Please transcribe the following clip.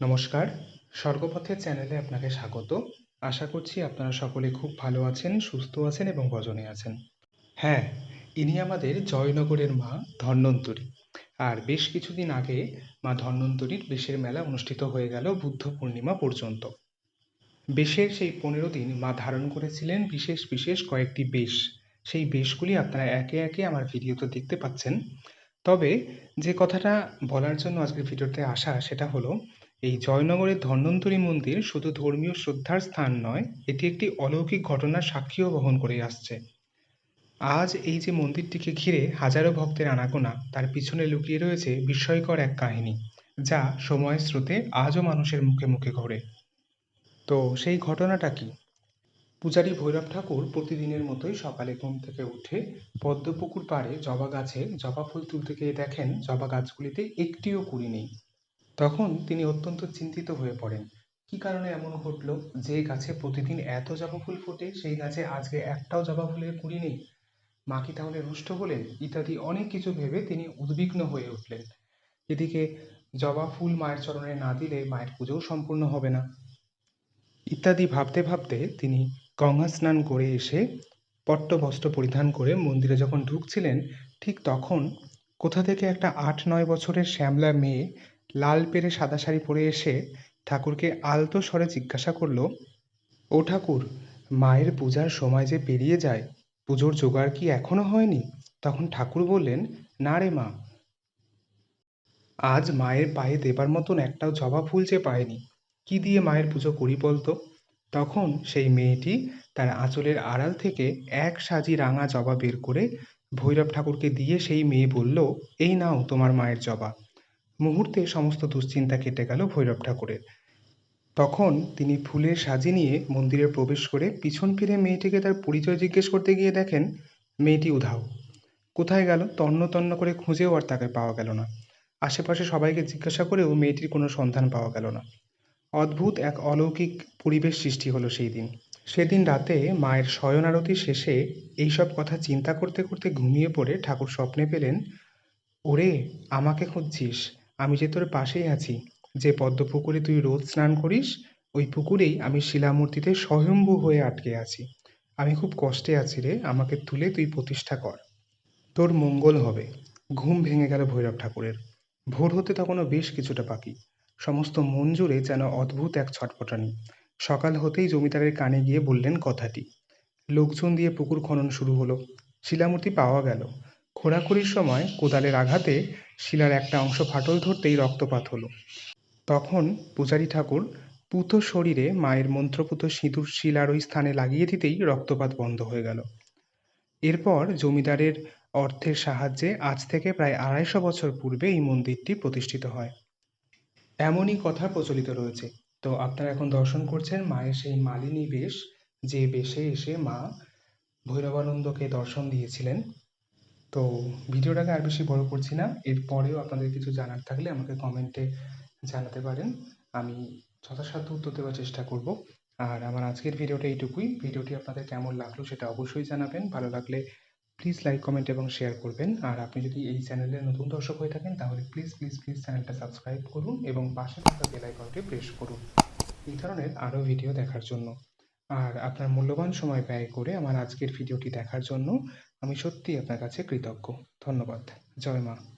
নমস্কার। স্বর্গপথের চ্যানেলে আপনাকে স্বাগত। আশা করছি আপনারা সকলে খুব ভালো আছেন, সুস্থ আছেন এবং বজনে আছেন। হ্যাঁ ইনি আমাদের জয়নগরের মা ধন্বন্তরী। আর বেশ কিছুদিন আগে মা ধন্বন্তরীর বেশের মেলা অনুষ্ঠিত হয়ে গেল বুদ্ধ পূর্ণিমা পর্যন্ত। বেশের সেই পনেরো দিন মা ধারণ করেছিলেন বিশেষ বিশেষ কয়েকটি বেশ। সেই বেশগুলি আপনারা একে একে আমার ভিডিওতে দেখতে পাচ্ছেন। তবে যে কথাটা বলার জন্য আজকের ভিডিওতে আসা সেটা হলো এই জয়নগরের ধন্বন্তরী মন্দির শুধু ধর্মীয় শ্রদ্ধার স্থান নয়, এটি একটি অলৌকিক ঘটনার সাক্ষীও বহন করে আসছে। আজ এই যে মন্দিরটিকে ঘিরে হাজারো ভক্তের আনাগোনা, তার পিছনে লুকিয়ে রয়েছে বিস্ময়কর এক কাহিনী, যা সময়ের স্রোতে আজও মানুষের মুখে মুখে ঘোরে। তো সেই ঘটনাটা কি? পূজারী ভৈরব ঠাকুর প্রতিদিনের মতোই সকালে ঘুম থেকে উঠে পদ্মপুকুর পাড়ে জবা গাছে জবা ফুল তুলতে গিয়ে দেখেন জবা গাছগুলিতে একটিও কুড়ি নেই। তখন তিনি অত্যন্ত চিন্তিত হয়ে পড়েন। কি কারণে এমন ঘটলো? যে গাছে প্রতিদিন এত জবা ফুল ফোটে, সেই গাছে আজকে একটাও জবা ফুলের কুড়ি নেই। মা কি তাহলে রুষ্ট হলেন? ইত্যাদি অনেক কিছু ভেবে তিনি উদ্বিগ্ন হয়ে উঠলেন। এদিকে জবা ফুল মায়ের চরণে না দিলে মায়ের পুজোও সম্পূর্ণ হবে না। ইত্যাদি ভাবতে ভাবতে তিনি গঙ্গা স্নান করে এসে পট্ট বস্ত্র পরিধান করে মন্দিরে যখন ঢুকছিলেন, ঠিক তখন কোথা থেকে একটা আট নয় বছরের শ্যামলা মেয়ে লাল পেরে সাদা শাড়ি পরে এসে ঠাকুরকে আলতো স্বরে জিজ্ঞাসা করল, ও ঠাকুর, মায়ের পূজার সময় যে পেরিয়ে যায়, পুজোর জোগাড় কি এখনও হয়নি? তখন ঠাকুর বললেন, না রে মা, আজ মায়ের পায়ে দেবার মতন একটাও জবা ফুল যে পায়নি, কি দিয়ে মায়ের পুজো করি বলতো? তখন সেই মেয়েটি তার আঁচলের আড়াল থেকে এক সাজি রাঙা জবা বের করে ভৈরব ঠাকুরকে দিয়ে সেই মেয়ে বলল, এই নাও তোমার মায়ের জবা। মুহূর্তে সমস্ত দুশ্চিন্তা কেটে গেল ভৈরব ঠাকুরের। তখন তিনি ফুলের সাজি নিয়ে মন্দিরে প্রবেশ করে পিছন ফিরে মেয়েটিকে তার পরিচয় জিজ্ঞেস করতে গিয়ে দেখেন, মেয়েটি উধাও। কোথায় গেল? তন্ন তন্ন করে খুঁজেও আর তাকে পাওয়া গেল না। আশেপাশে সবাইকে জিজ্ঞাসা করেও মেয়েটির কোনো সন্ধান পাওয়া গেল না। অদ্ভুত এক অলৌকিক পরিবেশ সৃষ্টি হলো সেই দিন। সেদিন রাতে মায়ের শয়ন আরতি শেষে এইসব কথা চিন্তা করতে করতে ঘুমিয়ে পড়ে ঠাকুর স্বপ্নে পেলেন, ওরে, আমাকে খুঁজছিস। আমি যে তোর পাশেই আছি, যে পদ্ম পুকুরে তুই রোজ স্নান করিস, ওই পুকুরেই আমি শিলামূর্তিতে স্বয়ম্ভু হয়ে আটকে আছি। আমি খুব কষ্টে আছি রে, আমাকে তুলে তুই প্রতিষ্ঠা কর। তোর মঙ্গল হবে। ঘুম ভেঙে গেল ভৈরব ঠাকুরের। ভোর হতে তখনও বেশ কিছুটা বাকি। সমস্ত মন জুড়ে যেন অদ্ভুত এক ছটপটানি। সকাল হতেই জমিদারের কানে গিয়ে বললেন কথাটি। লোকজন দিয়ে পুকুর খনন শুরু হলো। শিলামূর্তি পাওয়া গেল। খোঁড়াখুড়ির সময় কোদালের আঘাতে শিলার একটা অংশ ফাটল ধরতেই রক্তপাত হলো। তখন পূজারী ঠাকুর পুত শরীরে মায়ের মন্ত্রপুত সিঁদুর শিলার ওই স্থানে লাগিয়ে দিতেই রক্তপাত বন্ধ হয়ে গেল। এরপর জমিদারের অর্থের সাহায্যে আজ থেকে প্রায় আড়াইশো বছর পূর্বে এই মন্দিরটি প্রতিষ্ঠিত হয়। এমনই কথা প্রচলিত রয়েছে। তো আপনারা এখন দর্শন করছেন মায়ের সেই মালিনী বেশ, যে বেশে এসে মা ভৈরবানন্দকে দর্শন দিয়েছিলেন। তো ভিডিওটাকে আর বেশি বড় করছি না। এরপরেও আপনাদের কিছু জানার থাকলে আমাকে কমেন্টে জানাতে পারেন। আমি যথাসাধ্য উত্তর দেওয়ার চেষ্টা করব। আর আমার আজকের ভিডিওটা এইটুকুই। ভিডিওটি আপনাদের কেমন লাগল সেটা অবশ্যই জানাবেন। ভালো লাগলে প্লিজ লাইক কমেন্ট এবং শেয়ার করবেন। আর আপনি যদি এই চ্যানেলে নতুন দর্শক হয়ে থাকেন, তাহলে প্লিজ প্লিজ প্লিজ চ্যানেলটা সাবস্ক্রাইব করুন এবং পাশে থাকা বেল আইকনটি প্রেস করুন। এই ধরনের আরও ভিডিও দেখার জন্য। আর আপনার মূল্যবান সময় ব্যয় করে আমার আজকের ভিডিওটি দেখার জন্য আমি সত্যিই আপনার কাছে কৃতজ্ঞ। ধন্যবাদ। জয় মা।